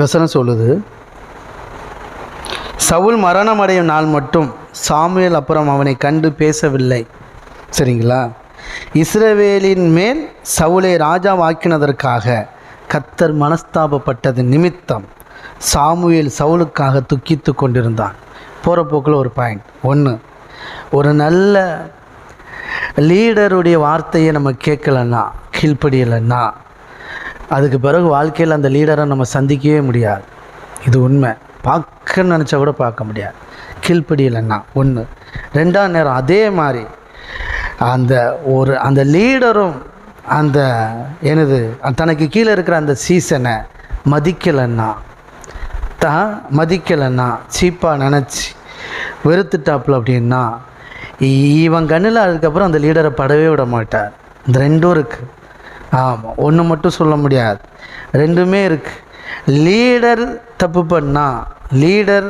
வசனம் சொல்லுது சவுல் மரணமடையும் நாள் மட்டும் சாமுவேல் அப்புறம் அவனை கண்டு பேசவில்லை. சரிங்களா? இஸ்ரவேலின் மேல் சவுலை ராஜாவாக்கினதற்காக கத்தர் மனஸ்தாபப்பட்டது நிமித்தம் சாமுவேல் சவுலுக்காக துக்கித்து கொண்டிருந்தான். போகிற போக்கில் ஒரு பாயிண்ட் ஒன்று ஒரு நல்ல லீடருடைய வார்த்தையை நம்ம கேட்கலன்னா கீழ்ப்படியலைன்னா அதுக்கு பிறகு வாழ்க்கையில் அந்த லீடரை நம்ம சந்திக்கவே முடியாது. இது உண்மை. பார்க்க நினச்சா கூட பார்க்க முடியாது. கீழ்ப்படியலைன்னா ஒன்று ரெண்டாம் நேரம் அதே மாதிரி அந்த ஒரு அந்த லீடரும் அந்த எனது தனக்கு கீழே இருக்கிற அந்த சீசனை மதிக்கலைன்னா தான் மதிக்கலைன்னா சீப்பாக நினச்சி வெறுத்துட்டாப்புல அப்படின்னா இ- இவன் கண்ணில் அதுக்கப்புறம் அந்த லீடரை படவே விட மாட்டார். இந்த ரெண்டும் இருக்குது ஆமாம் ஒன்று மட்டும் சொல்ல முடியாது. ரெண்டுமே இருக்குது லீடர் தப்பு பண்ணால் லீடர்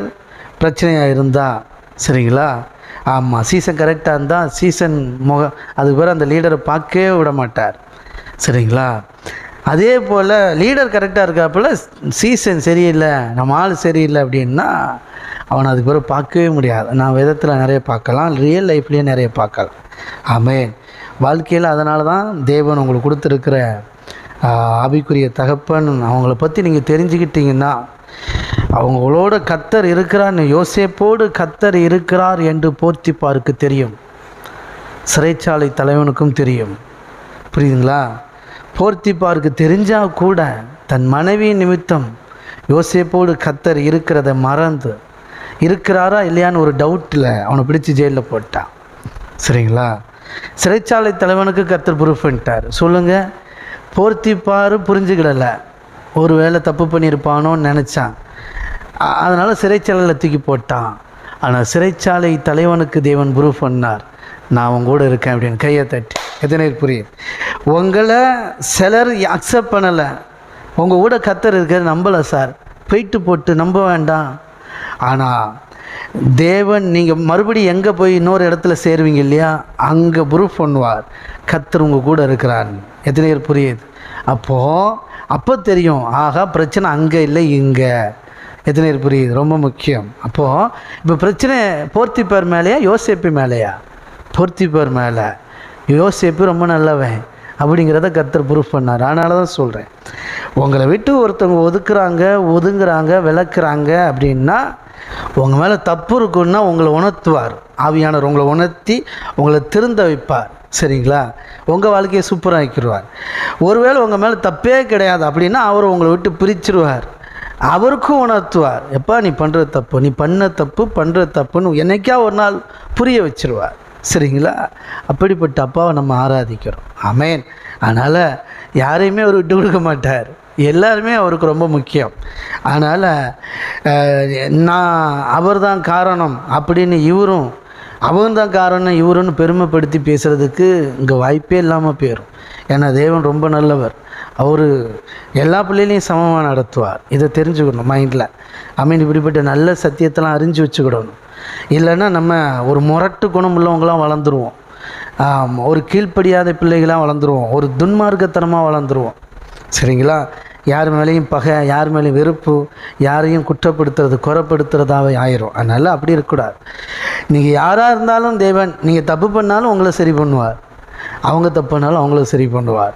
பிரச்சனையாக இருந்தால் சரிங்களா? ஆமாம் சீசன் கரெக்டாக இருந்தால் சீசன் முக அதுக்கு பிறகு அந்த லீடரை பார்க்கவே விட மாட்டார். சரிங்களா? அதே போல் லீடர் கரெக்டாக இருக்காப்புல சீசன் சரியில்லை நம்ம ஆள் சரியில்லை அப்படின்னா அவனை அதுக்கு பிறகு பார்க்கவே முடியாது. நான் விதத்தில் நிறைய பார்க்கலாம் ரியல் லைஃப்லேயே நிறைய பார்க்கலாம். ஆமேன். வாழ்க்கையில் அதனால தான் தேவன் உங்களுக்கு கொடுத்துருக்கிற ஆவிக்குரிய தகப்பன் அவங்கள பற்றி நீங்கள் தெரிஞ்சுக்கிட்டீங்கன்னா அவங்களோட கத்தர் இருக்கிறான்னு யோசேப்போடு கத்தர் இருக்கிறார் என்று போர்த்திப்பாருக்கு தெரியும். சிறைச்சாலை தலைவனுக்கும் தெரியும். புரியுதுங்களா? போர்த்திப்பாருக்கு தெரிஞ்சால் கூட தன் மனைவி நிமித்தம் யோசேப்போடு கத்தர் இருக்கிறத மறந்து இருக்கிறாரா இல்லையான்னு ஒரு டவுட்டில் அவனை பிடிச்சி ஜெயிலில் போட்டான். சரிங்களா? சிறைச்சாலை தலைவனுக்கு கத்தர் ப்ரூஃப் பண்ணிட்டார். சொல்லுங்கள் போர்த்திப்பாரு புரிஞ்சுக்கிடலை. ஒரு வேளை தப்பு பண்ணியிருப்பானோன்னு நினச்சான். அதனால் சிறைச்சாலையில் தூக்கி போட்டான். ஆனால் சிறைச்சாலை தலைவனுக்கு தேவன் ப்ரூஃப் பண்ணார். நான் உங்க கூட இருக்கேன் அப்படின்னு கையை தட்டி. எத்தனை புரியும் உங்களை சிலர் அக்செப்ட் பண்ணலை. உங்கள் கூட கத்தர் இருக்கிறது நம்பலை சார். போயிட்டு போட்டு நம்ப வேண்டாம். ஆனால் தேவன் நீங்கள் மறுபடியும் எங்கே போய் இன்னொரு இடத்துல சேருவீங்க இல்லையா? அங்கே ப்ரூஃப் பண்ணுவார் கத்தர் உங்கள் கூட இருக்கிறார். எத்தனை பேர் புரியுது. அப்போது அப்போ தெரியும் ஆகா பிரச்சனை அங்கே இல்லை இங்கே. எத்தனை பேர் புரியுது ரொம்ப முக்கியம். அப்போது இப்போ பிரச்சனை போர்த்திப்பார் மேலேயா யோசிப்பு மேலேயா? போர்த்திப்பார் மேலே. யோசிப்பு ரொம்ப நல்லவன். அப்படிங்கிறத கத்தர் ப்ரூஃப் பண்ணார். அதனால தான் சொல்கிறேன் உங்களை விட்டு ஒருத்தவங்க ஒதுக்குறாங்க ஒதுங்குறாங்க விளக்குறாங்க அப்படின்னா உங்கள் மேலே தப்பு இருக்குன்னா உங்களை உணர்த்துவார். ஆவியானவர் உங்களை உணர்த்தி உங்களை திருந்த வைப்பார். சரிங்களா? உங்கள் வாழ்க்கையை சூப்பராக ஆக்கிடுவார் ஒருவேளை உங்கள் மேலே தப்பே கிடையாது அப்படின்னா அவர் உங்களை விட்டு பிரிச்சிருவார் அவருக்கும் உணர்த்துவார். எப்பா நீ பண்ணுற தப்பு நீ பண்ண தப்பு பண்ணுற தப்புன்னு என்னைக்கா ஒரு நாள் புரிய வச்சிருவார். சரிங்களா? அப்படிப்பட்ட அப்பாவை நம்ம ஆராதிக்கிறோம். அமேன் அதனால் யாரையுமே அவர் விட்டு கொடுக்க மாட்டார். எல்லாருமே அவருக்கு ரொம்ப முக்கியம். அதனால் நான் அவர் தான் காரணம் அப்படின்னு இவரும் அவரும் தான் காரணம் இவருன்னு பெருமைப்படுத்தி பேசுகிறதுக்கு இங்கே வாய்ப்பே இல்லாமல் போயிடும் ஏன்னா தேவன் ரொம்ப நல்லவர். அவர் எல்லா பிள்ளைகளையும் சமமாக நடத்துவார். இதை தெரிஞ்சுக்கணும் மைண்டில் ஐ மீன் இப்படிப்பட்ட நல்ல சத்தியத்தெல்லாம் அறிஞ்சு வச்சுக்கிடணும். இல்லைன்னா நம்ம ஒரு முரட்டு குணம் உள்ளவங்களாம் வளர்ந்துருவோம் ஒரு கீழ்ப்படியாத பிள்ளைகளாக வளர்ந்துருவோம். ஒரு துன்மார்க்கத்தனமாக வளர்ந்துருவோம். சரிங்களா? யார் மேலேயும் பகை யார் மேலேயும் வெறுப்பு யாரையும் குற்றப்படுத்துறது குறைப்படுத்துறதாவே ஆயிரும். அதனால் அப்படி இருக்கக்கூடாது. நீங்கள் யாராக இருந்தாலும் தேவன் நீங்கள் தப்பு பண்ணாலும் உங்களை சரி பண்ணுவார். அவங்க தப்பு பண்ணாலும் அவங்கள சரி பண்ணுவார்.